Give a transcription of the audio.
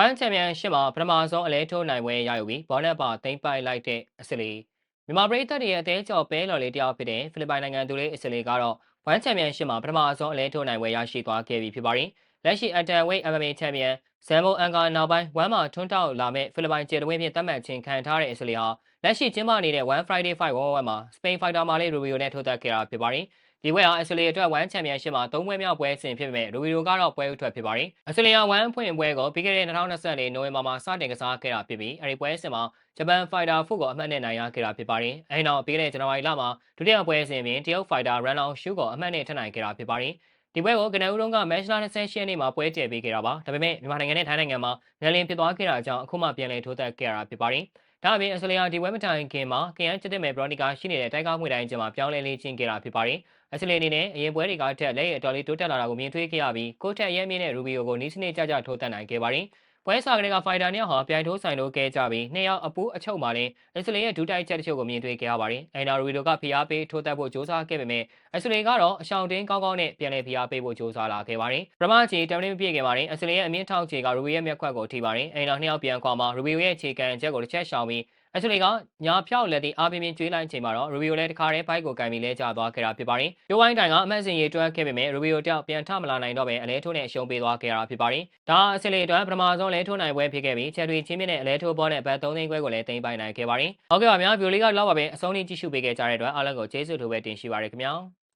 ဝမ်ချန်ပီယံရှစ်မှာပထမဆုံးအလဲထိုးနိုင်ပွဲရယူပြီးဘောနက်ပါသိမ့်ပိုက်လိုက်တဲ့အစလီမြန်မာပရိသတ်တွေရဲ့အသေးကျော်ပဲလော်လေးတယောက်ဖြစ်တဲ့ဖိလစ်ပိုင်နိုင်ငံသူလေးအစလီကတော့ဝမ်ချန်ပီယံရှစ်မှာပထမဆုံးအလဲထိုးနိုင်ပွဲရရှိသွားခဲ့ပြီဖြစ်ပါတယ်။လက်ရှိအတန်ဝိတ် MMA ချန်ပီယံဇမ်မိုအန်ကာနောက်ပိုင်းဝမ်မှာထွန်းတောက်လာမဲ့ဖိလစ်ပိုင်ကျေတဝင်းဖြင့်တတ်မှတ်ခြင်းခံထားတဲ့အစလီဟာလက်ရှိကျင်းပနေတဲ့ One Friday Fight 1မှာ Spain Fighter မာလေးရူဘီယိုနဲ့ထိုးသက်ခဲ့တာဖြစ်ပါတယ်။ ဒီပွဲဟာအက်စလီအတွက်ဝမ်ချန်ပီယံရှစ်မှာ၃ပွဲမြောက်ပွဲစဉ်ဖြစ်ပေမဲ့ရူဘီရိုကတော့ပွဲဥထွက်ဖြစ်ပါတယ်။အက်စလီယာဝမ်ဖွင့်ပွဲကိုပြီးခဲ့တဲ့2024နိုဝင်ဘာမှာစတင်ကစားခဲ့တာဖြစ်ပြီးအဲဒီပွဲစဉ်မှာဂျပန်ဖိုက်တာဖုကိုအမှတ်နဲ့နိုင်ရခဲ့တာဖြစ်ပါတယ်။အဲဒီနောက်ပြီးခဲ့တဲ့ဇန်နဝါရီလမှာဒုတိယပွဲစဉ်ပြင်တရုတ်ဖိုက်တာရန်လောင်ရှူကိုအမှတ်နဲ့ထပ်နိုင်ခဲ့တာဖြစ်ပါတယ်။ဒီပွဲကိုကနဦးတုန်းကမက်ချ်လာ28ရက်နေ့မှာပွဲကျယ်ပေးခဲ့တာပါ။ဒါပေမဲ့မြန်မာနိုင်ငံနဲ့ထိုင်းနိုင်ငံမှာငလင်ဖြစ်သွားခဲ့တာကြောင့်အခုမှပြန်လည်ထိုးသက်ခဲ့ရတာဖြစ်ပါတယ်။ ဒါအပြင်အစလီယာဒီဝဲမတိုင်ခင်မှာကရန်ချစ်တဲ့မယ်ဘရော်နီကာရှိနေတဲ့တိုက်ကားငွေတိုင်းကျမှာပြောင်းလဲလေးချင်းခဲ့တာဖြစ်ပါတယ်။အစလီအနေနဲ့အရင်ပွဲတွေကထက်လက်ရအတော်လေးတိုးတက်လာတာကိုမြင်တွေ့ခဲ့ရပြီးကိုထက်ရဲမြင့်တဲ့ရူဘီယိုကိုနီးစနစ်ကြကြထိုးတက်နိုင်ခဲ့ပါတယ်။ ပွဲစားကလေးကဖိုင်တာနှစ်ယောက်ဟာပြိုင်ထိုးဆိုင်လို့ကဲကြပြီးနှစ်ယောက်အပူးအချုပ်မှာလည်းအစလီရဲ့ဒူးတိုက်ချက်တချို့ကိုမြင်တွေ့ခဲ့ရပါတယ်။အန်နာရူဘီယိုကဖိအားပေးထိုးတက်ဖို့ကြိုးစားခဲ့ပေမဲ့အစလီကတော့အရှောင်တင်းကောင်းကောင်းနဲ့ပြန်လည်ဖိအားပေးဖို့ကြိုးစားလာခဲ့ပါတယ်။ပရမချီတမန်မပြည့်ခင်ပါတယ်အစလီရဲ့အမြင့်ထောက်ချေကရူဘီရဲ့မျက်ခွက်ကိုထိပါတယ်။အန်နာနှစ်ယောက်ပြန်ခွာမှာရူဘီယိုရဲ့ခြေကန်ချက်ကိုတစ်ချက်ရှောင်ပြီးအက်ချလီကညာဖြောက်လက်သည့်အားပြင်းပြင်းကျွေးလိုက်ချိန်မှာတော့ရူဘီယိုလည်းတခါတည်းဘိုက်ကိုကင်ပြီးလဲကျသွားခဲ့တာဖြစ်ပါတယ်။ပြိုးဝိုင်းတိုင်ကအမှတ်စဉ်ရေးတွက်ခဲ့ပေမဲ့ရူဘီယိုတယောက်ပြန်ထမလာနိုင်တော့ပဲအလဲထိုးနဲ့အရှုံးပေးသွားခဲ့တာဖြစ်ပါတယ်။ဒါအက်ချလီအတွက်ပထမဆုံးလဲထိုးနိုင်ပွဲဖြစ်ခဲ့ပြီးချက်တွေချင်းမြင့်နဲ့အလဲထိုးဘောနဲ့ဘတ်3သိန်းခွဲကိုလည်းတင်ပိုင်နိုင်ခဲ့ပါတယ်။ဟုတ်ကဲ့ပါဗျာဗီယိုလီကလောက်ပါပဲအဆုံးထိကြည့်ရှုပေးခဲ့ကြတဲ့အတွက်အားလုံးကိုကျေးဇူးထိုးပဲတင်ရှိပါရခင်ဗျာ။